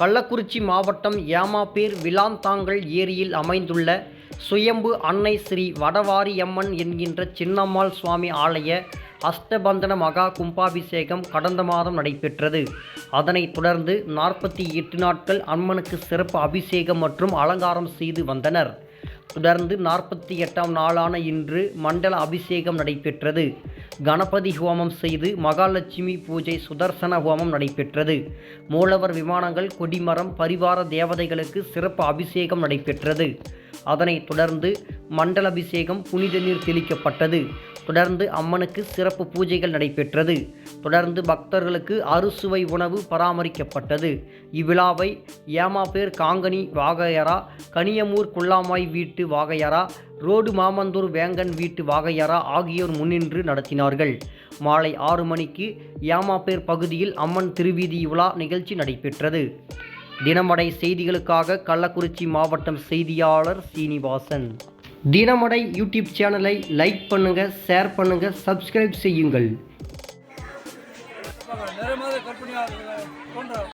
கள்ளக்குறிச்சி மாவட்டம் ஏமாப்பேர் விளாந்தாங்கல் ஏரியில் அமைந்துள்ள சுயம்பு அன்னை ஸ்ரீ வடவாரியம்மன் என்கின்ற சின்னம்மாள் சுவாமி ஆலய அஷ்டபந்தன மகா கும்பாபிஷேகம் கடந்த மாதம் நடைபெற்றது. அதனைத் தொடர்ந்து நாற்பத்தி எட்டு நாட்கள் அம்மனுக்கு சிறப்பு அபிஷேகம் மற்றும் அலங்காரம் செய்து வந்தனர். தொடர்ந்து நாற்பத்தி எட்டாம் நாளான இன்று மண்டல அபிஷேகம் நடைபெற்றது. கணபதி ஹோமம் செய்து மகாலட்சுமி பூஜை சுதர்சன ஹோமம் நடைபெற்றது. மூலவர் விமானங்கள் கொடிமரம் பரிவார தேவதைகளுக்கு சிறப்பு அபிஷேகம் நடைபெற்றது. அதனைத் தொடர்ந்து மண்டல அபிஷேகம் புனித நீர் தெளிக்கப்பட்டது. தொடர்ந்து அம்மனுக்கு சிறப்பு பூஜைகள் நடைபெற்றது. தொடர்ந்து பக்தர்களுக்கு அறுசுவை உணவு பராமரிக்கப்பட்டது. இவ்விழாவை ஏமாப்பேர் காங்கனி வாகையரா கனியமூர் குள்ளாமாய் வீட்டு வாகையரா ரோடு மாமந்தூர் வேங்கன் வீட்டு வாகையரா ஆகியோர் முன்னின்று நடத்தினார்கள். மாலை ஆறு மணிக்கு ஏமாப்பேர் பகுதியில் அம்மன் திருவீதி விழா நிகழ்ச்சி நடைபெற்றது. தினமடை செய்திகளுக்காக கள்ளக்குறிச்சி மாவட்டம் செய்தியாளர் சீனிவாசன். தினமடை யூடியூப் சேனலை லைக் பண்ணுங்க ஷேர் பண்ணுங்க சப்ஸ்கிரைப் செய்யுங்கள்.